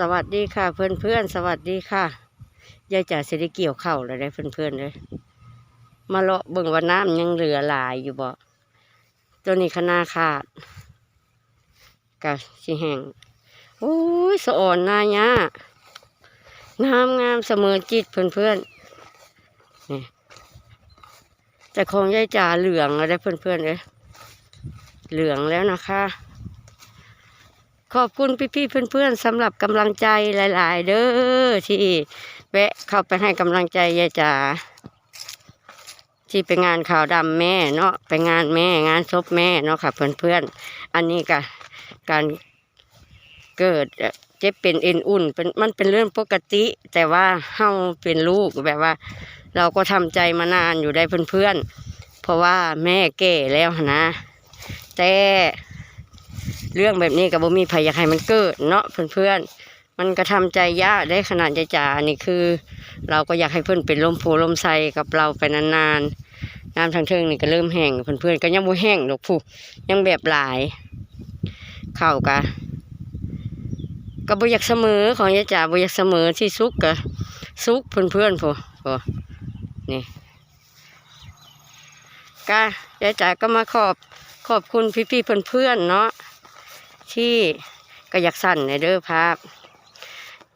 สวัสดีค่ะ เพื่อนเพื่อนๆสวัสดีค่ะยายจ๋าสิได้เกี่ยวเข่าวแล้วได้เพื่อนเพื่อนๆเลยมาเลาะเบิ่งว่าน้ำยังเหลือหลายอยู่บ่ตัวนี้ขนาขาดกะสิแห้งโอ้ยสะอ่อนน้าหญ้างามงามเสมอจิตเพื่อนเพื่อนๆนี่แต่ของยายจ๋าเหลืองแล้วได้เพื่อนเพื่อนๆเลยเหลืองแล้วนะคะ ขอบคุณพี่ๆเพื่อนๆสำหรับกำลังใจหลาย ๆ เด้อที่แวะเข้าไปให้กำลังใจยายจ๋าที่ไปงานข่าวดำแม่เนาะไปงานแม่งานศพแม่เนาะค่ะ เพื่อนๆ อันนี้ก็การเกิดเจ็บเป็นเอ็นอุ่นเป็นมันเป็นเรื่องปกติ แต่ว่าเฮาเป็นลูกแบบว่า เราก็ทำใจมานานอยู่ได้เพื่อนๆเพราะว่าแม่แก่แล้วนนะแต่ เรื่องแบบนี้กับบ่มีใครอยากให้มันเกิดเนาะเพื่อนๆ มันก็ทำใจยากได้ขนาดใจจ๋านี่คือ เราก็อยากให้เพื่อนเป็นลมโพลมไซกับเราไปนานๆน้ำทางเทิงนี่ก็เริ่มแห้งเพื่อนๆก็ยังบ่แห้งดอกผู้ยังแบบหลาย เข้ากะก็บ่อยากเสมอของยายจ๋าบ่อยากเสมอที่สุกกะสุกเพื่อนๆผู้ผู้นี่ก็ยายจ๋าก็มาขอบขอบคุณพี่ๆเพื่อนๆเนาะ ที่ก็อยากสั่นในเด้อภาพ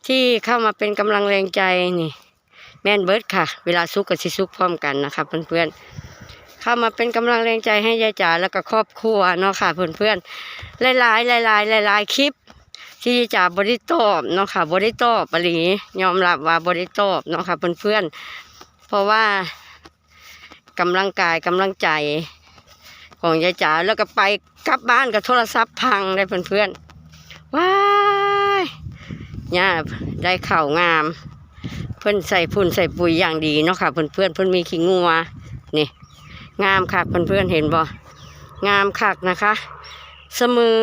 ที่เข้ามาเป็นกำลังแรงใจนี่แม่นเบิร์ดค่ะ เวลาซุกกับซิซุกพร้อมกันนะคะเพื่อนๆ เข้ามาเป็นกำลังแรงใจให้ยายจ๋าแล้วก็ครอบครัวเนาะค่ะเพื่อนๆ หลายๆหลายๆหลายๆคลิป ที่ยายจ๋าบริโตบเนาะค่ะบริโตอบปรียอมรับว่าบริโตบเนาะค่ะเพื่อนๆ เพราะว่ากำลังกายกำลังใจ ของยายจ๋าแล้วก็ไปกลับบ้านกับโทรศัพท์พังได้เพื่อนๆว้ายเนี่ยได้เข่างาม เพื่อนใส่พุ่นใส่ปุ๋ยอย่างดีเนาะค่ะเพื่อนเพื่อนๆเพื่อนมีขี้งัวนี่งามคักเพื่อนเพื่อนๆเห็นบ่งามคักนะคะ เสมอ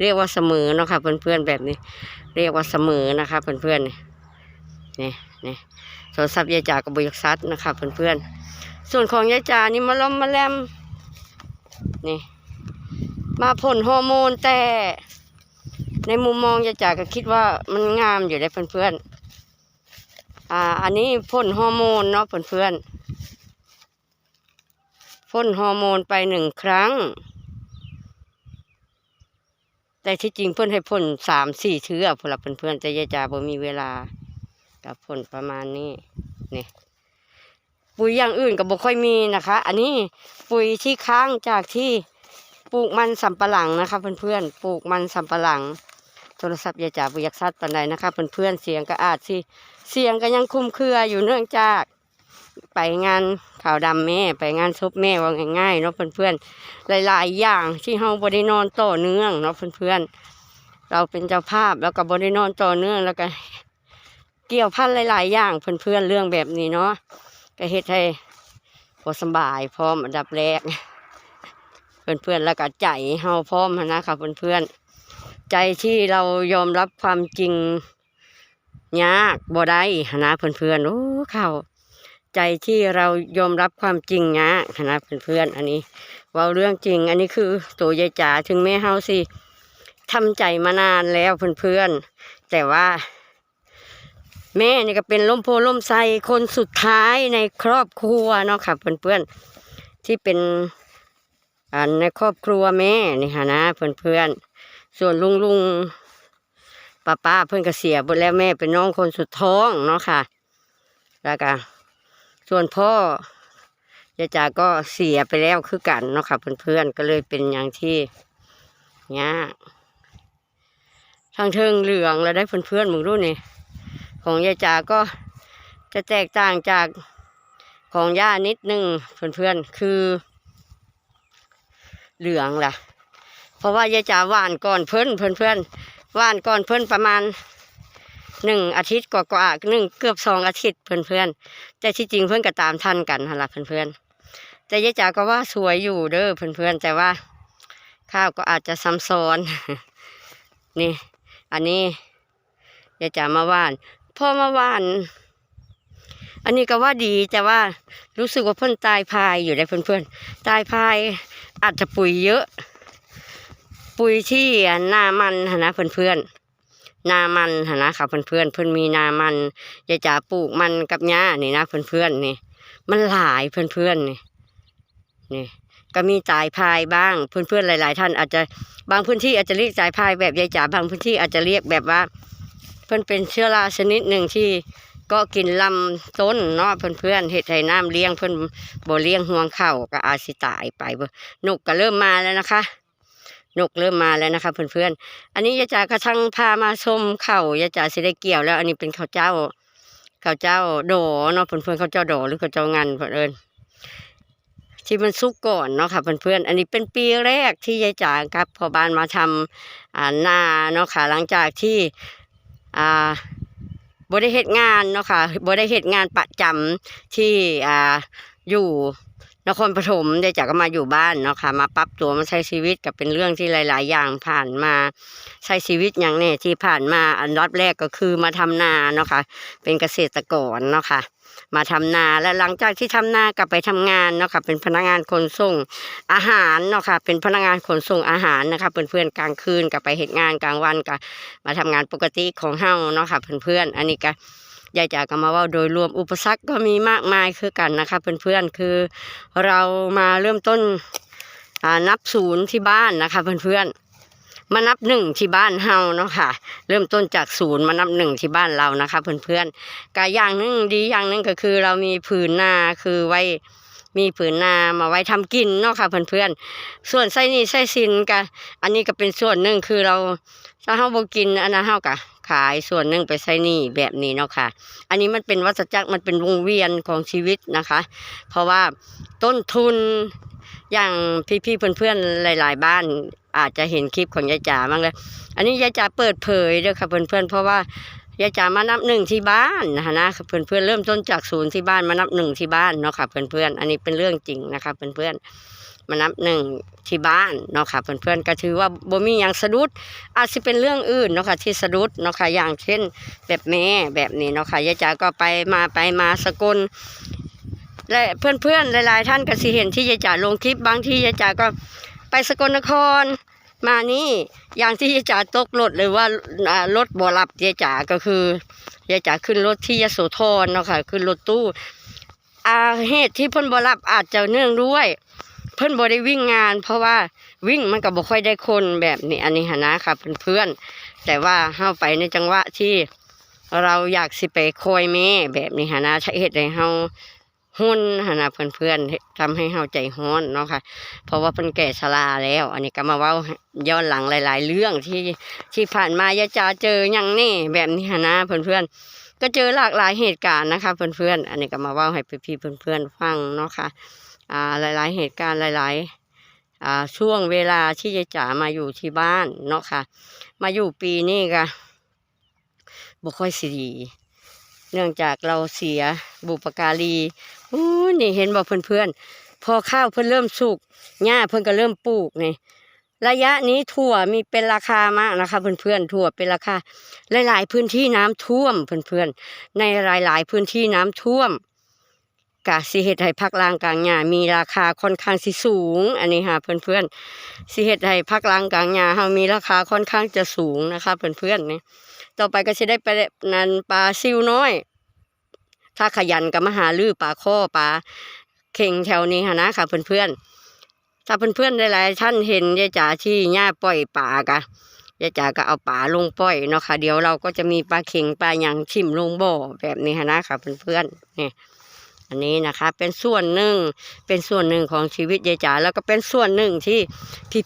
เรียกว่าเสมอเนาะค่ะเพื่อนเพื่อนๆแบบนี้ เรียกว่าเสมอนะคะเพื่อนเพื่อนๆนี่นี่นี่โทรศัพท์ยายจ๋ากับบริษัทนะคะเพื่อนเพื่อนๆส่วนของยายจ๋านี่มาล้อมมาแลม นี่ มาผลฮอร์โมนแต่ในมุมมองยาจ๋าก็คิดว่ามันงามอยู่ได้เพื่อนๆ อ่า อันนี้พ่นฮอร์โมนเนาะเพื่อนๆ พ่นฮอร์โมนไปหนึ่งครั้ง แต่ที่จริงเพื่อนให้พ่นสามสี่เทื่อพวกเราเพื่อนๆแต่ยาจ๋าบ่มีเวลากับพ่นประมาณนี้นี่ ปุ๋ยอย่างอื่นก็บ่ค่อยมีนะคะ อันนี้ปุ๋ยที่ค้างจากที่ปลูกมันสำปะหลังนะคะ เพื่อนๆปลูกมันสำปะหลัง โทรศัพท์ยาจ๋าบุยักซัดปันใดนะคะเพื่อนๆเสียงก็อาจสิเสียงก็ยังคลุมเครืออยู่เนื่องจากไปงานข่าวดำแม่ไปงานซบแม่ว่าง่ายๆเนาะเพื่อนๆหลาย ๆ อย่างที่เฮาบ่ได้นอนต่อเนื่องเนาะเพื่อนๆเราเป็นเจ้าภาพแล้วก็บ่ได้นอนต่อเนื่องแล้วก็เกี่ยวพันหลาย ๆ อย่างเพื่อนๆเรื่องแบบนี้เนาะ ก็เฮ็ดให้พอสบายพร้อมอันดับแรก เพื่อนๆแล้วก็ใจเฮาพร้อมหั้นนะคะเพื่อนๆใจที่เรายอมรับความจริงยากบ่ได้หั้นนะเพื่อนๆโอ้เข้าใจที่เรายอมรับความจริงยากหั้นนะเพื่อนๆอันนี้เว่าเรื่องจริง อันนี้คือตัวยายจ๋าถึงแม่เฮาสิทำใจมานานแล้วเพื่อนๆแต่ว่า แม่นี่ก็เป็นล่มโพล่มไทรคนสุดท้ายในครอบครัวเนาะค่ะเพื่อนๆที่เป็นอ่าในครอบครัวแม่นี่ค่ะนะเพื่อนๆส่วนลุงลุงป้าป้าเพื่อนก็เสียหมดแล้วแม่เป็นน้องคนสุดท้องเนาะค่ะ แล้วก็ส่วนพ่อยายจ๋าก็เสียไปแล้วคือกันเนาะค่ะเพื่อนๆก็เลยเป็นอย่างที่เนี้ยทางเทิงเหลืองแล้วได้เพื่อนๆมึงรู้นี่ ของยายจ๋าก็จะแตกต่างจากของย่านิดนึงเพื่อนๆ คือ เหลืองล่ะ เพราะว่ายายจ๋าหว่านก่อนเพิ่อนเพื่อนๆหว่านก่อนเพิ่อนประมาณหนึ่งอาทิตย์กว่าๆหนึ่งเกือบสองอาทิตย์เพื่อนๆแต่ที่จริงเพื่อนก็ตามทันกันหั่นล่ะเพื่อนๆแต่ยายจ๋าก็ว่าสวยอยู่เด้อเพื่อนๆแต่ว่าข้าวก็อาจจะซ้ำซ้อนนี่ อันนี้ยายจ๋ามาว่าน พอมาหวานอันนี้ก็ว่าดีแต่ว่ารู้สึกว่าเพิ่นตายพายอยู่ได้เพื่อนๆตายพายอาจจะปุ๋ยเยอะ ปุ๋ยที่หน้ามันนนะเพื่อนๆนามันนะค่ะเพื่อนๆเพื่อนมีนามันยายจ๋าปลูกมันกับหญ้านี่นะเพื่อนๆนี่ มันหลายเพื่อนๆนี่นี่ก็มีจ่ายพายบ้าง เพื่อนๆหลาย ๆ ท่านอาจจะบางพื้นที่อาจจะเรียกจ่ายพายแบบยายจ๋าบางพื้นที่อาจจะเรียกแบบว่า เพื่อนเป็นเชื้อราชนิดหนึ่งที่ก็กินลำต้นเนาะเพื่อนๆเห็ดไห้น้ำเลี้ยงเพื่อนบ่เลี้ยงห่วงเข่าก็อาจสิตายไปเบิ่งนกก็เริ่มมาแล้วนะคะ นกเริ่มมาแล้วนะคะ เพื่อนๆอันนี้ยายจ๋ากระชังพามาชมเข่ายายจ๋าสิได้เกี่ยวแล้ว อันนี้เป็นข้าวเจ้าข้าวเจ้าโดเนาะเพื่อนๆข้าวเจ้าโดหรือข้าวเจ้างานเพื่อนเอิญที่มันสุกก่อนเนาะค่ะเพื่อนๆ อันนี้เป็นปีแรกที่ยายจ๋าครับพอบ้านมาทำนาเนาะค่ะหลังจากที่ อ่าบ่ได้เหตุงานเนาะค่ะบ่ได้เหตุงานประจำที่อ่าอยู่ นครปฐมได้จากก็มาอยู่บ้านเนาะค่ะมาปรับตัวมาใช้ชีวิตกับเป็นเรื่องที่หลาย ๆ อย่างผ่านมาใช้ชีวิตอย่างแน่ที่ผ่านมาอันดับแรกก็คือมาทำนาเนาะค่ะเป็นเกษตรกรเนาะค่ะมาทำนาและหลังจากที่ทำนากลับไปทำงานเนาะค่ะเป็นพนักงานขนส่งอาหารเนาะค่ะเป็นพนักงานขนส่งอาหารนะคะเพื่อนๆกลางคืนกลับไปเฮ็ดงานกลางวันก็มาทำงานปกติของเฮาเนาะค่ะเพื่อนๆอันนี้ก็ ยายจ๋าก็มาว่าโดยรวมอุปสรรคก็มีมากมายคือกันนะคะเพื่อนๆคือเรามาเริ่มต้นนับศูนย์ที่บ้านนะคะเพื่อนๆมานับหนึ่งที่บ้านเฮาเนาะค่ะ เริ่มต้นจากศูนย์มานับหนึ่งที่บ้านเรานะคะเพื่อนๆกาอย่างหนึงดีอย่างหนึงก็คือเรามีผืนนาคือไว้มีผืนนามาไว้ทำกินเนาะค่ะเพื่อนๆส่วนไส้นี่ไส้สินก็อันนี้ก็เป็นส่วนหนึ่งคือเราถ้าเฮาบ่กินอันนั้นเฮาก็ ขายส่วนหนึ่งไปใช้หนี้แบบนี้เนาะค่ะ อันนี้มันเป็นวัฏจักรมันเป็นวงเวียนของชีวิตนะคะ เพราะว่าต้นทุนอย่างพี่ๆเพื่อนๆหลาย ๆ บ้านอาจจะเห็นคลิปของยายจ๋าบ้างเลยอันนี้ยายจ๋าเปิดเผยเด้อค่ะเพื่อนๆเพราะว่ายายจ๋ามานับหนึ่งที่บ้านนะคะนะเพื่อนเริ่มต้นจากศูนย์ที่บ้านมานับหนึ่งที่บ้านเนาะค่ะเพื่อนๆอันนี้เป็นเรื่องจริงนะคะเพื่อนๆ มานับหนึ่งที่บ้านเนาะค่ะเพื่อนๆก็ถือว่าบ่มีอย่างสะดุดอาจจะเป็นเรื่องอื่นเนาะค่ะที่สะดุดเนาะค่ะอย่างเช่น แบบแม่แบบนี้เนาะค่ะยายจ๋าก็ไปมาไปมาสกลและเพื่อนๆหลายๆ ท่านก็สิเห็นที่ยายจ๋าลงคลิปบางที่ยายจ๋าก็ไปสกลนครมานี่อย่างที่ยายจ๋าตกรถหรือว่าอ่ารถบ่รับยายจ๋าก็คือยายจ๋าขึ้นรถที่ยโสธรเนาะค่ะขึ้นรถตู้อาเหตุที่เพิ่นบ่รับอาจจะเนื่องด้วย เพิ่อนบ่ได้วิ่งงาน เพราะว่าวิ่งมันก็บ่ค่อยได้คนแบบนี้อันนี้หนนะค่ะเพื่อนๆแต่ว่าเฮาไปในจังหวะที่เราอยากสิไปคอยแม่แบบนี้หนนะถ้เฮ็ดให้เฮาหุ่นหนนะเพื่อนๆเฮ็ดทำให้เฮาใจฮ้อนเนาะค่ะ เพราะว่าเพิ่นแก่ชราแล้ว อันนี้ก็มาเว้าย้อนหลังหลาย ๆ เรื่องที่ที่ผ่านมายาจาเจอหยังแน่แบบนี้หนนะเพื่อนๆก็เจอหลากหลายเหตุการณ์นะคะเพื่อนๆ อันนี้ก็มาเว้าให้พี่ๆเพื่อนๆฟังเนาะค่ะอ่า หลายๆ เหตุการณ์หลาย ๆ ช่วงเวลาที่ยายจ๋ามาอยู่ที่บ้านเนาะค่ะ มาอยู่ปีนี้ก็บ่ค่อยสิดี เนื่องจากเราเสียบุปการีอู้นี่เห็นบ่เพื่อนๆ พอข้าวเพิ่นเริ่มสุกหญ้าเพิ่นก็เริ่มปลูกนี่ระยะนี้ถั่วมีเป็นราคามากนะคะ เพื่อนๆถั่วเป็นราคาหลาย ๆ พื้นที่น้ำท่วมเพื่อนๆในหลาย ๆ พื้นที่น้ำท่วม กะสิเฮ็ดให้พักลางกลางหญ้ามีราคาค่อนข้างสิสูง อันนี้ค่ะเพื่อนๆสิเฮ็ดให้พักลางกลางหญ้าเฮามีราคาค่อนข้างจะสูงนะคะเพื่อนๆนี่ต่อไปก็สิได้ไปนันปลาซิวน้อย ถ้าขยันก็มาหาลือปลาข้อปลาเข่งแถวนี้ค่ะนะค่ะเพื่อนๆถ้าเพื่อนๆหลายๆท่านเห็นยายจ๋าที่หญ้าปล่อยปลากะยายจ๋าก็เอาปลาลงปล่อยเนาะค่ะเดี๋ยวเราก็จะมีปลาเข่งปลาหยังชิมลงบ่อแบบนี้ค่ะนะค่ะเพื่อนๆนี่ อันนี้นะคะเป็นส่วนหนึ่งเป็นส่วนหนึ่งของชีวิตยายจ๋าแล้วก็เป็นส่วนหนึ่งที่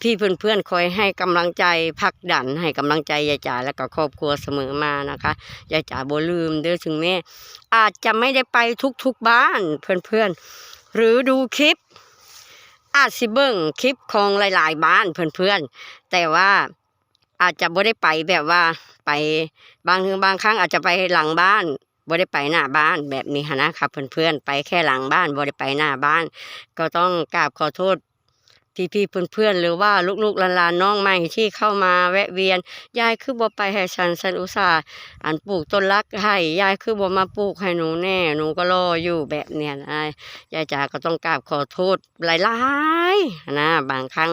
พี่ๆเพื่อนๆคอยให้กำลังใจผลักดันให้กำลังใจยายจ๋าแล้วก็ครอบครัวเสมอมานะคะยายจ๋าบ่ลืมเด้อถึงแม่อาจจะไม่ได้ไปทุกๆบ้านเพื่อนๆ หรือดูคลิป อาจสิเบิ่งคลิปของหลายๆบ้านเพื่อนๆ แต่ว่าอาจจะบ่ได้ไปแบบว่าไปบางบางครั้งอาจจะไปหลังบ้าน บ่ได้ไปหน้าบ้านแบบนี้นนะครับเพื่อนๆไปแค่หลังบ้านบ่ได้ไปหน้าบ้าน ก็ต้องกราบขอโทษ พี่ๆเพื่อนๆหรือว่าลูกๆหลานๆน้องใหม่ที่เข้ามาแวะเวียนยายคือบ่ไปให้ฉันฉันอุตส่าห์อันปลูกต้นรักให้ยายคือบ่มาปลูกให้หนูแน่หนูก็รออยู่แบบเนี้ยนะยายจ๋าก็ต้องกราบขอโทษหลายๆนะบางครั้ง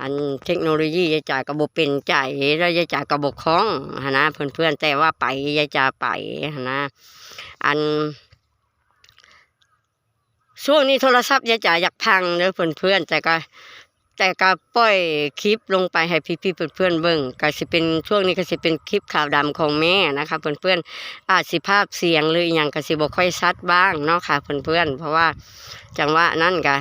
อันเทคโนโลยียายจ๋าก็บ่เป็นใจแล้วยายจ๋าก็บ่คล้องนนะเพื่อนๆแต่ว่าไปยายจ๋าไปนนะอัน ช่วงนี้โทรศัพท์ยายจ๋าอยากพังเด้อเพื่อนๆแต่ก็แต่ก็ปล่อยคลิปลงไปให้พี่ๆเพื่อนๆเบิ่งก็สิเป็นช่วงนี้ก็สิเป็นคลิปข่าวดำของแม่นะคะเพื่อนๆอาจสิภาพเสียงหรืออย่างก็สิบ่ค่อยชัดบ้างเนาะค่ะเพื่อนๆเพราะว่าจังหวะนั่นก็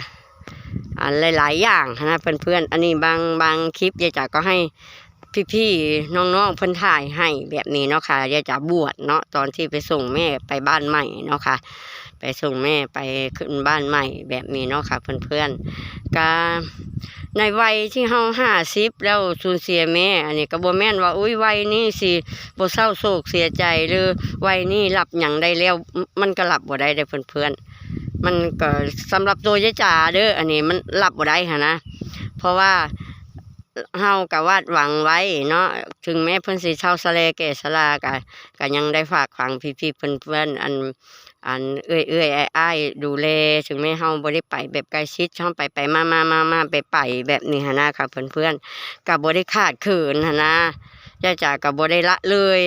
อันหลายๆอย่างนะเพื่อนๆอันนี้บางบางคลิปยายจ๋าก็ให้พี่ๆน้องๆเพิ่อนถ่ายให้แบบนี้เนาะค่ะยายจ๋าบวชเนาะตอนที่ไปส่งแม่ไปบ้านใหม่เนาะค่ะ ส่งแม่ไปขึ้นบ้านใหม่แบบนี้เนาะค่ะเพื่อนๆก็ในวัยที่เฮาห้าสิบแล้วสูญเสียแม่ อันนี้ก็บ่แม่นว่าอุ้ยวัยนี้สิบ่เศร้าโศกเสียใจหรือวัยนี้รับหยังได้แล้ว มันก็รับบ่ได้เด้อเพื่อนๆ มันก็สำหรับตัวยายจ๋าเด้ออันนี้มันรับบ่ได้หันนะ เพราะว่าเฮาก็วาดหวังไว้เนาะถึงแม้เพิ่นสิเช่าสะเลแก่สลาก็ก็ยังได้ฝากฝังพี่ๆเพื่อนๆอัน อันเอื้อยเอื้อยไอ้ไอ้ายดูแลถึงแม้เฮาบ่ได้ไปแบบใกล้ชิดเฮาไปไปมามามามาไปไปแบบนี้หันะค่ะเพื่อนๆก็บ่ได้ขาดเขินหันะยายจ๋าก็บ่ได้ละเลย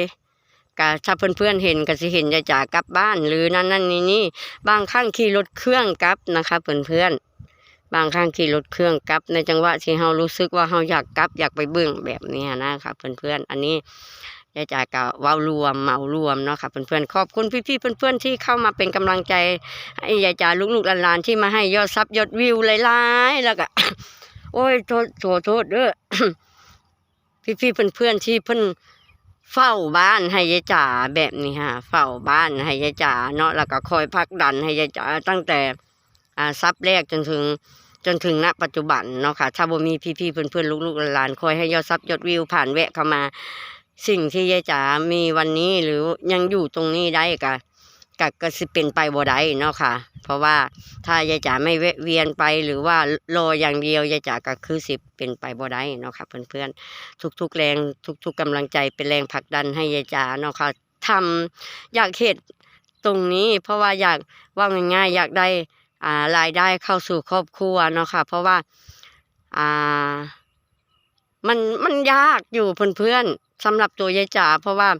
ก็ถ้าเพื่อนๆเห็นก็สิเห็นยายจ๋ากลับบ้านหรือนั่นนั่นนี่นี่บางครั้งขี่รถเครื่องกลับนะคะเพื่อนๆบางครั้งขี่รถเครื่องกลับ ในจังหวะที่เฮารู้สึกว่าเฮาอยากกลับอยากไปเบิ่งแบบนี้หั้นนะคะเพื่อนๆอันนี้ ยายจ๋าก็เว้ารวมเหมารวมเนาะค่ะเพื่อนๆขอบคุณพี่ๆเพื่อนๆที่เข้ามาเป็นกำลังใจให้ยายจ๋าลูกๆหลานๆที่มาให้ยอดซับยอดวิวหลายๆแล้วก็โอ้ยโทษโทษโทษเด้อพี่ๆเพื่อนๆที่เพิ่นเฝ้าบ้านให้ยายจ๋าแบบนี้ฮะเฝ้าบ้านให้ยายจ๋าเนาะแล้วก็คอยพักดันให้ยายจ๋าตั้งแต่อ่าซับแรกจนถึงจนถึงณปัจจุบันเนาะค่ะถ้าบ่มีพี่ๆเพื่อนๆลูกๆหลานๆคอยให้ยอดซับยอดวิวผ่านแวะเข้ามา สิ่งที่ยายจ๋ามีวันนี้หรือยังอยู่ตรงนี้ได้ก็ก็ก็สิเป็นไปบ่ได้เนาะค่ะ เพราะว่าถ้ายายจ๋าไม่เวียนไปหรือว่ารออย่างเดียวยายจ๋าก็คือสิเป็นไปบ่ได้เนาะค่ะ เพื่อนๆทุกๆแรงทุก ๆกำลังใจเป็นแรงผลักดันให้ยายจ๋าเนาะค่ะทำอยากเฮ็ดตรงนี้เพราะว่าอยากว่าง่ายๆอยากได้อ่ารายได้เข้าสู่ครอบครัวเนาะค่ะ เพราะว่าอ่ามันมันยากอยู่เพื่อนๆ สำหรับตัวยายจ๋าเพราะว่า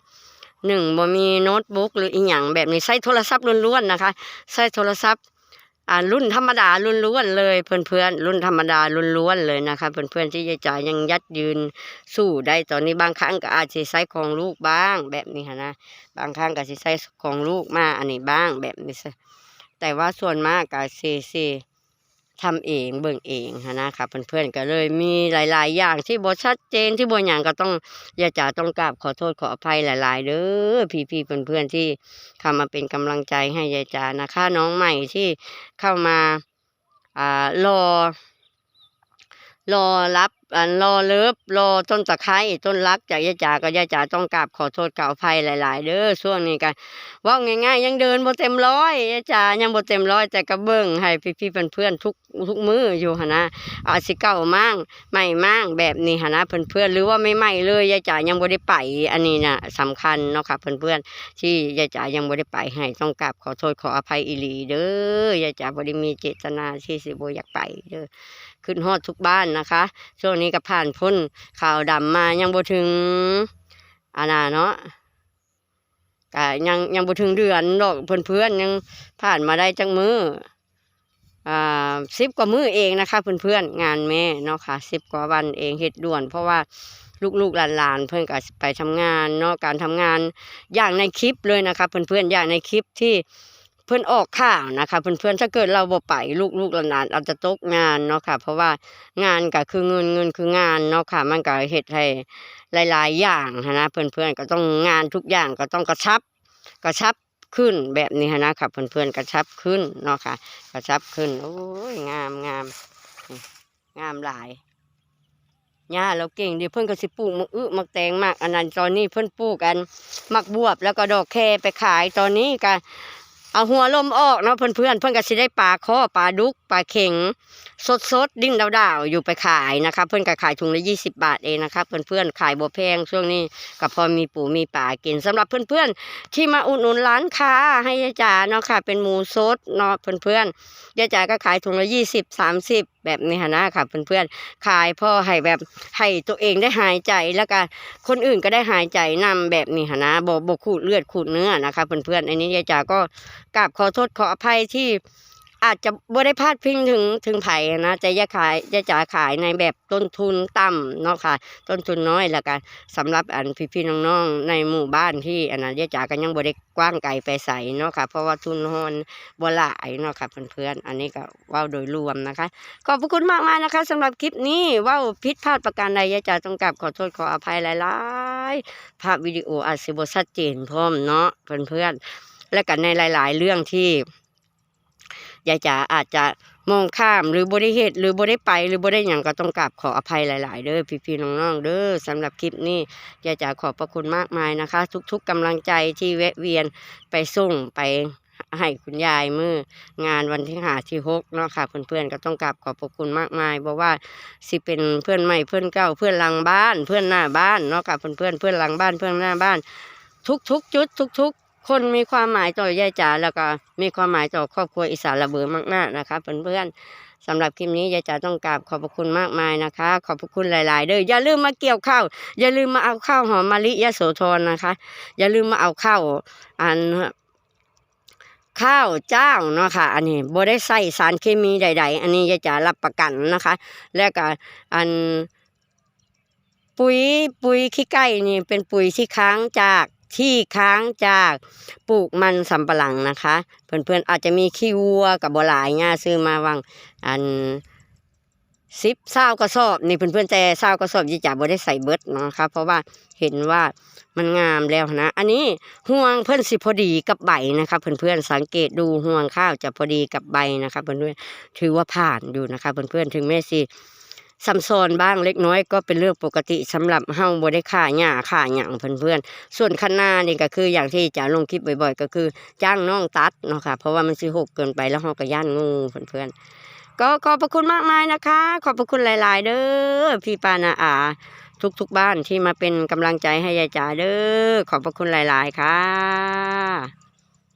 หนึ่งบ่มีโน้ตบุ๊กหรืออีหยังแบบนี้ใช้โทรศัพท์ล้วนๆนะคะใช้โทรศัพท์อ่ารุ่นธรรมดาล้วนๆเลยเพื่อนๆรุ่นธรรมดาล้วนๆเลยนะคะเพื่อนๆที่ยายจ๋ายังยัดยืนสู้ได้ตอนนี้บางครั้งก็อาจจะใช้ของลูกบ้างแบบนี้ค่ะนะบางครั้งก็สิใช้ของลูกมาอันนี้บ้างแบบนี้แต่ว่าส่วนมากก็สิสิ ทำเองเบิ่งเองฮะนะคะเพื่อนๆก็เลยมีหลาย ๆ อย่างที่บ่ชัดเจนที่บ่หยางก็ต้องยายจ๋าต้องกราบขอโทษขออภัยหลาย ๆเด้อพี่ๆเพื่อนๆที่เข้ามาเป็นกำลังใจให้ยายจ๋านะคะน้องใหม่ที่เข้ามาอ่ารอรอรับ รอเลิฟรอต้นตะไคร้ต้นรักจากยายจ๋าก็ยายจ๋าต้องกราบขอโทษกล่าวอภัยหลาย ๆ เด้อช่วงนี้กันว่าง่ายๆ ยังเดินบ่เต็มร้อยยายจ๋ายังบ่เต็มร้อยแต่ก็เบิ่งให้พี่ๆเพื่อนๆทุกทุกมื้ออยู่หนะอาสิเก่ามั่งใหม่มั่งแบบนี้หั่นนะเพื่อนๆหรือว่าไม่ใหม่เลยยายจ๋ายังบ่ได้ไปอันนี้น่ะสำคัญเนาะค่ะเพื่อนๆที่ยายจ๋ายังบ่ได้ไปให้ต้องกราบขอโทษขออภัยอีหลีเด้อยายจ๋าบ่ได้มีเจตนาที่สิบ่อยากไปเด้อขึ้นฮอดทุกบ้านนะคะช่วงนี้ก็ผ่านพ้นข่าวดำมายังบ่ถึงอานาเนาะก็ยังยังบ่ถึงเดือนดอกเพื่อนๆยังผ่านมาได้จังมืออ่าสิบกว่ามือเองนะคะ เพื่อนๆงานแม่เนาะค่ะสิบกว่าวันเองเฮ็ดด่วน เพราะว่าลูกๆหลานๆเพื่อนก็ไปทำงานเนาะการทำงานอย่างในคลิปเลยนะคะ เพื่อนๆอย่างในคลิปที่ เพื่อนออกข่าวนะคะเพื่อนๆถ้าเกิดเราบ่ไปลูกๆหลานๆอาจจะตกงานเนาะค่ะ เพราะว่างานก็คือเงินเงินคืองานเนาะค่ะ มันก็เฮ็ดให้หลาย ๆ อย่างนะเพื่อนๆก็ต้องงานทุกอย่างก็ต้องกระชับกระชับขึ้นแบบนี้นะคะเพื่อนๆกระชับขึ้นเนาะค่ะ กระชับขึ้นโอ้ยงามงามงามหลายหญ้าเราเก่งดีเพื่อนก็สิปลูกมักอึมักแตงมากอันนั้นตอนนี้เพื่อนปลูกกันมักบวบแล้วก็ดอกแคไปขายตอนนี้ก็ เอาหัวลมออกเนาะเพื่อนเพื่อนเพื่อนก็สิได้ปลาข้อปลาดุก ปลาเข็ง สดสดดิ้นดาวๆอยู่ไปขายนะคะเพื่อนก็ขายถุงละยี่สิบาทเองนะคะเพื่อนเพื่อนๆขายบ่แพงช่วงนี้ก็พอมีปูมีปลากินสำหรับเพื่อนเพื่อนๆที่มาอุดหนุนร้านค้าให้ยายจ๋าเนาะค่ะเป็นหมูสดเนาะเพื่อนเพื่อนยายจ๋าก็ขายถุงละยี่สิบสามสิบแบบนี้ค่ะนะค่ะเพื่อนเพื่อนๆขายพ่อให้แบบให้ตัวเองได้หายใจแล้วก็คนอื่นก็ได้หายใจนำแบบนี้ค่ะนะบ่บ่ขูดเลือดขูดเนื้อนะคะเพื่อนเพื่อนๆอันนี้ยายจ๋าก็กราบขอโทษขออภัยที่ อาจจะบ่ได้พลาดพิงถึงถึงไผ่นะแต่ยาขายยายจ๋าขายในแบบต้นทุนต่ำเนาะค่ะ ต้นทุนน้อยแล้วก็สำหรับอันพี่ๆน้องๆในหมู่บ้านที่อันนั้นยายจ๋าก็ยังบ่ได้กว้างไกลไปใส่เนาะค่ะ เพราะว่าทุนฮอนบ่หลายเนาะค่ะเพื่อนๆอันนี้ก็ว้าโดยรวมนะคะ ขอบพระคุณมากมายนะคะสำหรับคลิปนี้ว่าผิดพลาดประการใดยายจ๋าต้องกราบขอโทษขออภัยหลายๆภาพวิดีโออาจสิบ่ชัดเจนพร้อมเนาะเพื่อนๆและกันในหลาย ๆ เรื่องที่ ยายจ๋าอาจจะมองข้ามหรือบ่ได้เฮ็ดหรือบ่ได้ไป หรือบ่ได้หยังก็ต้องกราบขออภัยหลาย ๆ เด้อพี่ๆน้องๆเด้อสำหรับคลิปนี้ยายจ๋าขอบพระคุณมากมายนะคะ ทุก ๆกำลังใจที่แวะเวียนไปส่งไปให้คุณยายมืองานวันที่หาที่หกเนาะค่ะเพื่อนๆก็ต้องกราบขอบพระคุณมากมายบอกว่าสิเป็นเพื่อนใหม่เพื่อนเก่าเพื่อนหลังบ้าน เพื่อนหน้าบ้านเนาะค่ะเพื่อนๆเพื่อนหลังบ้านเพื่อนหน้าบ้าน ทุกๆจุดทุก ๆ คนมีความหมายต่อยายจ๋าแล้วก็มีความหมายต่อครอบครัวอีสานระเบือมาก ๆ นะคะเพื่อนๆสำหรับคลิปนี้ยายจ๋าต้องกราบขอบพระคุณมากมายนะคะ ขอบพระคุณหลาย ๆ เด้ออย่าลืมมาเกี่ยวข้าวอย่าลืมมาเอาข้าวหอมมะลิยะโสธรนะคะ อย่าลืมมาเอาข้าวอันข้าวเจ้าเนาะค่ะ อันนี้บ่ได้ใส่สารเคมีใด ๆ อันนี้ยายจ๋ารับประกันนะคะ แล้วก็อันปุ๋ยปุ๋ยขี้ไก่นี่เป็นปุ๋ยที่ค้างจาก ที่ค้างจากปลูกมันสำปะหลังนะคะ เพื่อนๆอาจจะมีขี้วัวกับบ่หลายง่าซื้อมาวังอันสิบเศร้ากระสอบนี่เพื่อนๆแต่เศร้ากระสอบยี่จ๋าบ่ได้ใส่เบิดเนาะคะเพราะว่าเห็นว่ามันงามแล้วนะอันนี้ห่วงเพื่อนสิพอดีกับใบนะคะเพื่อนๆสังเกตดูห่วงข้าวจะพอดีกับใบนะคะเพื่อนๆถือว่าผ่านอยู่นะคะเพื่อนๆถึงแม้สิ ซ้ำซ้อนบ้างเล็กน้อยก็เป็นเรื่องปกติสำหรับเฮาบ่ได้ค่าหญ้าค่าหยังเพื่อนๆส่วนคันหน้านี่ก็คืออย่างที่จะลงคลิปบ่อยๆ ก็คือ จ้างน้องตัดเนาะค่ะเพราะว่ามันสิหกเกินไปแล้วเฮาก็ย่านงูเพื่อนๆก็ขอบพระคุณมากมายนะคะ ขอบพระคุณหลาย ๆ เด้อพี่ปานาอา ทุกๆบ้านที่มาเป็นกำลังใจให้ยายจ๋าเด้อขอบพระคุณหลาย ๆ ค่ะ